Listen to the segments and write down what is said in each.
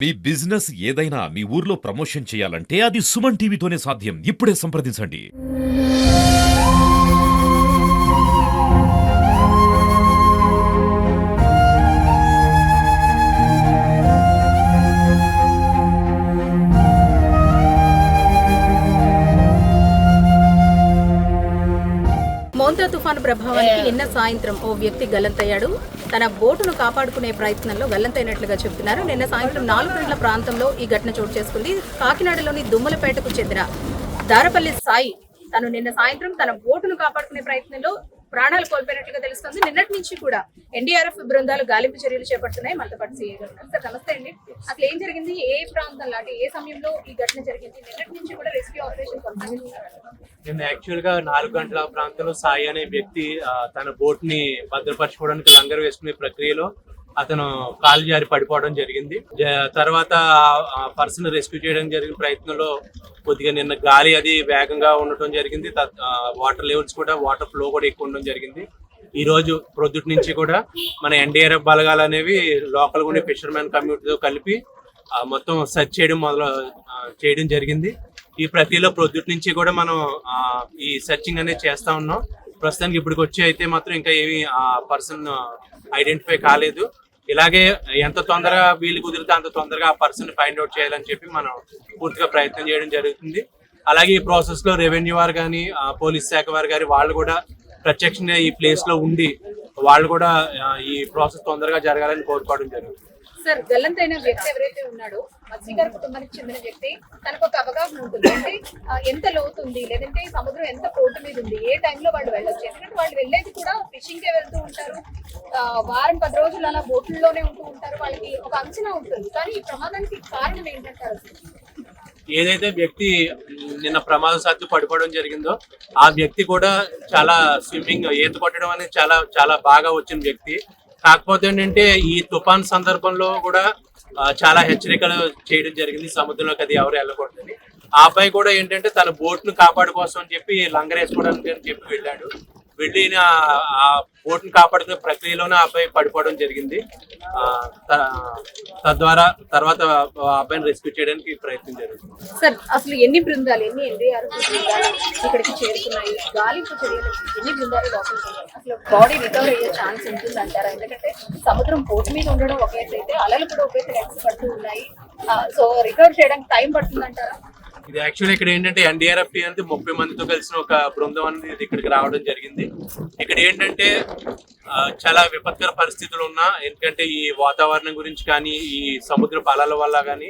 మీ business ఏదైనా మీ ఊర్లో promotion చేయాలంటే అది సుమన్ టీవీతోనే సాధ్యం. ఇప్పుడే సంప్రదించండి. మోంతా తుఫాను ప్రభావానికి నిన్న సాయంత్రం ఓ వ్యక్తి గల్లంతయ్యాడు తన బోటును కాపాడుకునే ప్రయత్నంలో గల్లంతైనట్లుగా చెబుతున్నారు. నిన్న సాయంత్రం నాలుగు గంటల ప్రాంతంలో ఈ ఘటన చోటు చేసుకుంది. కాకినాడలోని దుమ్మలపేటకు చెందిన దారపల్లి సాయి తను నిన్న సాయంత్రం తన బోటును కాపాడుకునే ప్రయత్నంలో ప్రాణాలు కోల్పోయినట్లుగా తెలుస్తుంది. నిన్నటి నుంచి కూడా ఎన్డీఆర్ఎఫ్ బృందాలు గాలింపు చర్యలు చేపడుతున్నాయి. మనతో పాటు సీఏ గారు సార్ నమస్తే అండి. అసలు ఏం జరిగింది? ఏ ప్రాంతంలో అంటే ఏ సమయంలో ఈ ఘటన జరిగింది? నిన్నటి నుంచి కూడా రెస్క్యూ ఆపరేషన్ కొనసాగిస్తున్నారు నిన్న యాక్చువల్గా నాలుగు గంటల ప్రాంతంలో సాయి అనే వ్యక్తి తన బోట్ని భద్రపరచుకోవడానికి లంగర్ వేసుకునే ప్రక్రియలో అతను కాలు జారి పడిపోవడం జరిగింది. తర్వాత ఆ పర్సన్ రెస్క్యూ చేయడం జరిగిన ప్రయత్నంలో కొద్దిగా నిన్న గాలి అది వేగంగా ఉండటం జరిగింది. వాటర్ లెవెల్స్ కూడా వాటర్ ఫ్లో కూడా ఎక్కువ ఉండడం జరిగింది. ఈ రోజు ప్రొద్దుటి నుంచి కూడా మన ఎన్డీఆర్ఎఫ్ బలగాలు అనేవి లోకల్ ఉండే ఫిషర్మెన్ కమ్యూనిటీతో కలిపి మొత్తం సెర్చ్ చేయడం మొదలు చేయడం జరిగింది. ఈ ప్రక్రియలో ప్రొద్దుటి నుంచి కూడా మనం ఈ సెర్చింగ్ అనేది చేస్తా ఉన్నాం. ప్రస్తుతానికి ఇప్పటికి వచ్చి అయితే మాత్రం ఇంకా ఏమి ఆ పర్సన్ ఐడెంటిఫై కాలేదు. ఇలాగే ఎంత తొందరగా వీలు కుదిరితే అంత తొందరగా ఆ పర్సన్ ఫైండ్ అవుట్ చేయాలని చెప్పి మనం పూర్తిగా ప్రయత్నం చేయడం జరుగుతుంది. అలాగే ఈ ప్రాసెస్లో రెవెన్యూ వారు కానీ పోలీస్ శాఖ వారు కానీ వాళ్ళు కూడా ప్రత్యక్షంగా ఈ ప్లేస్లో ఉండి వాళ్ళు కూడా ఈ ప్రాసెస్ తొందరగా జరగాలని కోరుకోవడం జరుగుతుంది. సార్ గల్లంతైన వ్యక్తి ఎవరైతే ఉన్నాడో మత్స్యకార కుటుంబానికి చెందిన వ్యక్తి తనకు ఒక అవగాహన ఉంటుంది. అంటే ఎంత లోతు ఉంది లేదంటే సముద్రం ఎంత పోటు మీద ఉంది ఏ టైంలో వాళ్ళు వెళ్ళొచ్చు? ఎందుకంటే వాళ్ళు వెళ్ళేది కూడా ఫిషింగ్ కే వెళ్తూ ఉంటారు. వారం పది రోజులు అలా బోట్లలోనే ఉంటూ ఉంటారు. వాళ్ళకి ఒక అంచనా ఉంటుంది. కానీ ఈ ప్రమాదానికి కారణం ఏంటంటారు? ఏదైతే వ్యక్తి నిన్న ప్రమాదశాత్తు పడిపోవడం జరిగిందో ఆ వ్యక్తి కూడా చాలా స్విమ్మింగ్ ఈత కొట్టడం అనేది చాలా చాలా బాగా వచ్చిన వ్యక్తి. కాకపోతే ఏంటంటే ఈ తుఫాన్ సందర్భంలో కూడా చాలా హెచ్చరికలు చేయడం జరిగింది. సముద్రంలోకి అది ఎవరు వెళ్ళకూడదని. ఆ అబ్బాయి కూడా ఏంటంటే తన బోట్ను కాపాడు కోసం అని చెప్పి లంగరేసుకోవడానికి అని చెప్పి వెళ్ళాడు. వెళ్ళి ఆ బోట్ కాపాడుకునే ప్రక్రియలోనే అబ్బాయి పడిపోవడం జరిగింది. తద్వారా తర్వాత అబ్బాయిని రెస్క్యూ చేయడానికి ప్రయత్నం జరుగుతుంది. సార్ అసలు ఎన్ని బృందాలు ఎన్ని ఎన్డీఆర్ ఇక్కడికి చేరుకున్నాయి? గాలి ఎన్ని బృందాలు అసలు బాడీ రికవర్ అయ్యే ఛాన్స్ ఉంటుంది అంటారా ఎందుకంటే సముద్రం పోటు మీద ఉండడం ఒక అయితే అలలు కూడా ఒక పడుతూ ఉన్నాయి. సో రికవర్ చేయడానికి టైం పడుతుంది అంటారా ఇది యాక్చువల్లీ ఇక్కడ ఏంటంటే ఎన్డీఆర్ఎఫ్ అనేది ముప్పై మందితో కలిసిన ఒక బృందం అనేది ఇక్కడికి రావడం జరిగింది. ఇక్కడ ఏంటంటే చాలా విపత్కర పరిస్థితులు ఉన్నా ఎందుకంటే ఈ వాతావరణం గురించి కానీ ఈ సముద్ర పాలాల వల్ల కానీ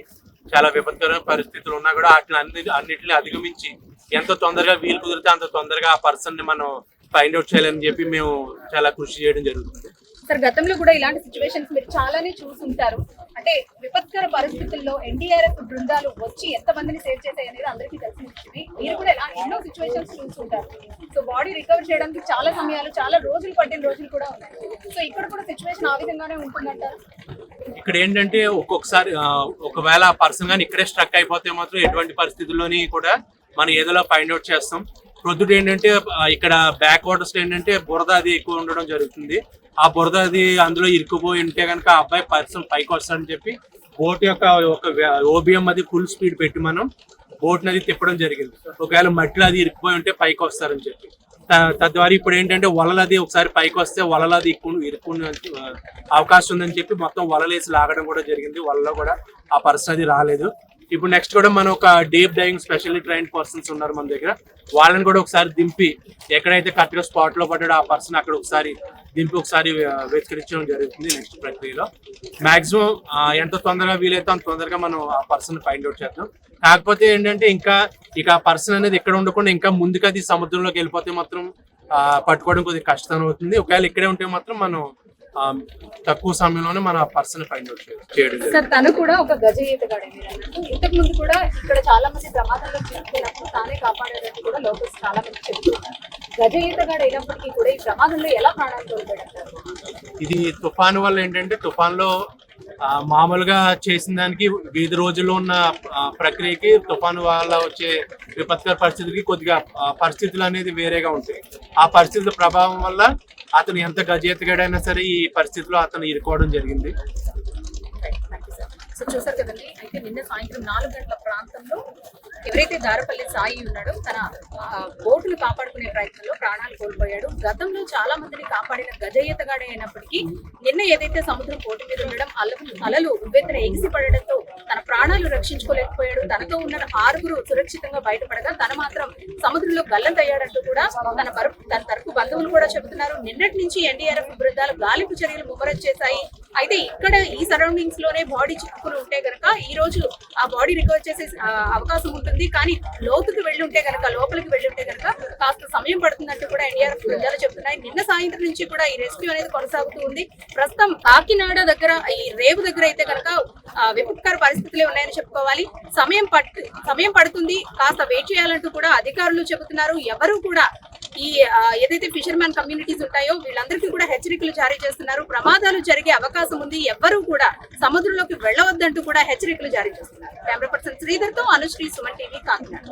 చాలా విపత్కర పరిస్థితులు ఉన్నా కూడా వాటిని అన్ని అన్నిటిని అధిగమించి ఎంత తొందరగా వీలు కుదిరితే అంత తొందరగా ఆ పర్సన్ని మనం ఫైండ్ అవుట్ చేయాలని చెప్పి మేము చాలా కృషి చేయడం జరుగుతుంది. సార్ గతంలో కూడా ఇలాంటి సిచ్యువేషన్స్ మీరు చాలానే చూసుంటారు. అంటే విపత్కర పరిస్థితుల్లో ఎన్డీఆర్ఎఫ్ బృందాలు వచ్చి ఎంత మందిని సేవ్ చేశాయి అనేది అందరికీ తెలిసిన విషయమే మీరు కూడా ఇలా ఎన్నో సిచ్యువేషన్స్ చూసుంటారు. సో బాడీ రికవర్ చేయడానికి చాలా సమయాలు చాలా రోజులు పట్టిన రోజులు కూడా ఉన్నాయి. సో ఇక్కడ కూడా సిచ్యువేషన్ ఆ విధంగానే ఉంటుందంటారు ఇక్కడ ఏంటంటే ఒక్కొక్కసారి ఒకవేళ పర్సన్ కానీ ఇక్కడే స్ట్రక్ అయిపోతే మాత్రం ఎటువంటి పరిస్థితుల్లోని కూడా మనం ఏదోలా ఫైండ్ అవుట్ చేస్తాం. ప్రొద్దుట ఏంటంటే ఇక్కడ బ్యాక్ వాటర్స్ ఏంటంటే బురద అది ఎక్కువ ఉండడం జరుగుతుంది. ఆ బురద అది అందులో ఇరుక్కుపోయి ఉంటే కనుక ఆ అబ్బాయి పర్సన్ పైకి వస్తాడని చెప్పి బోట్ యొక్క ఒక ఓబిఎం అది ఫుల్ స్పీడ్ పెట్టి మనం బోట్ అది తిప్పడం జరిగింది. ఒకవేళ మట్టిలో అది ఇరుక్కుపోయి ఉంటే పైకి వస్తారని చెప్పి. తద్వారా ఇప్పుడు ఏంటంటే వలలు అది ఒకసారి పైకి వస్తే వలలు అది ఇక్కు ఇరుక్కునే అవకాశం ఉందని చెప్పి మొత్తం వలలేసి లాగడం కూడా జరిగింది. వలలో కూడా ఆ పర్సన్ అది రాలేదు. ఇప్పుడు నెక్స్ట్ కూడా మనం ఒక deep diving specially train persons ఉన్నారు మన దగ్గర. వాళ్ళని కూడా ఒకసారి దింపి ఎక్కడైతే కరెక్ట్గా స్పాట్లో పడ్డాడో ఆ పర్సన్ అక్కడ ఒకసారి దింపి ఒకసారి వెతికించడం జరుగుతుంది నెక్స్ట్ ప్రక్రియలో. మాక్సిమం ఎంత తొందరగా వీలైతే అంత తొందరగా మనం ఆ పర్సన్ ఫైండ్ అవుట్ చేద్దాం. కాకపోతే ఏంటంటే ఇంకా ఇక ఆ పర్సన్ అనేది ఇక్కడ ఉండకుండా ఇంకా ముందుకు అది సముద్రంలోకి వెళ్ళిపోతే మాత్రం పట్టుకోవడం కొద్దిగా కష్టం అవుతుంది. ఒకవేళ ఇక్కడే ఉంటే మాత్రం మనం తక్కువ సమయంలోనే మన పర్సన్ ఫైండ్ అవుట్ చేయడం. సార్ తను కూడా ఒక గజ ఈతగాడే. ఇంతకు ముందు కూడా ఇక్కడ చాలా మంది ప్రమాదంలో చిక్కుకున్నప్పుడు తానే కాపాడేటట్టు కూడా లోకల్స్ చాలా మంది చెప్తున్నారు గజ ఈతగాడు అయినప్పటికీ కూడా ఈ ప్రమాదంలో ఎలా ప్రాణాలు కోల్పోయాడు ఇది తుఫాను వల్ల ఏంటంటే తుఫాన్లో మామూలుగా చేసిన దానికి వీధి రోజుల్లో ఉన్న ప్రక్రియకి తుఫాను వల్ల వచ్చే విపత్కర పరిస్థితికి కొద్దిగా పరిస్థితులు అనేది వేరేగా ఉంటాయి. ఆ పరిస్థితుల ప్రభావం వల్ల అతను ఎంత గజెత్తగాడైనా సరే ఈ పరిస్థితిలో అతను ఇరుకోవడం జరిగింది. సో చూసారు కదండి అయితే నిన్న సాయంత్రం నాలుగు గంటల ప్రాంతంలో ఎవరైతే దారపల్లి సాయి ఉన్నాడో తన బోటును కాపాడుకునే ప్రయత్నంలో ప్రాణాలు కోల్పోయాడు. గతంలో చాలా మందిని కాపాడిన గజయితగాడే అయినప్పటికీ నిన్న ఏదైతే సముద్రం పోటీ మీద ఉండడం అలలు అలలు ఉవ్వెత్తున ఎగిసి పడడంతో తన ప్రాణాలు రక్షించుకోలేకపోయాడు. తనతో ఉన్న ఆరుగురు సురక్షితంగా బయటపడగా తన మాత్రం సముద్రంలో గల్లంతయ్యాడంటూ కూడా తన పరుపు తన తరపు బంధువులు కూడా చెబుతున్నారు. నిన్నటి నుంచి ఎన్డీఆర్ఎఫ్ బృందాలు గాలింపు చర్యలు ముమ్మరం చేశాయి. అయితే ఇక్కడ ఈ సరౌండింగ్స్లోనే బాడీ చిక్కుకుని ఉంటే గనక ఈ రోజు ఆ బాడీ రికవర్ చేసే అవకాశం ఉంటుంది. కానీ లోతుకి వెళ్ళి ఉంటే గనక లోపలికి వెళ్ళి ఉంటే గనక కాస్త సమయం పడుతుందంటూ కూడా ఎన్డీఆర్ఎఫ్ బృందాలు చెప్తున్నాయి. నిన్న సాయంత్రం నుంచి కూడా ఈ రెస్క్యూ అనేది కొనసాగుతూ ఉంది. ప్రస్తుతం కాకినాడ దగ్గర ఈ రేవు దగ్గర అయితే గనక విపత్కర పరిస్థితులే ఉన్నాయని చెప్పుకోవాలి. సమయం పట్టు సమయం పడుతుంది. కాస్త వెయిట్ చేయాలంటూ కూడా అధికారులు చెబుతున్నారు. ఎవరు కూడా ఈ ఏదైతే ఫిషర్మెన్ కమ్యూనిటీస్ ఉంటాయో వీళ్ళందరికీ కూడా హెచ్చరికలు జారీ చేస్తున్నారు. ప్రమాదాలు జరిగే అవకాశం ఉంది. ఎవ్వరూ కూడా సముద్రంలోకి వెళ్ళవద్దంటూ కూడా హెచ్చరికలు జారీ చేస్తున్నారు. కెమెరా పర్సన్ శ్రీధర్తో అనుశ్రీ సుమన్ టీవీ కాకినాడ.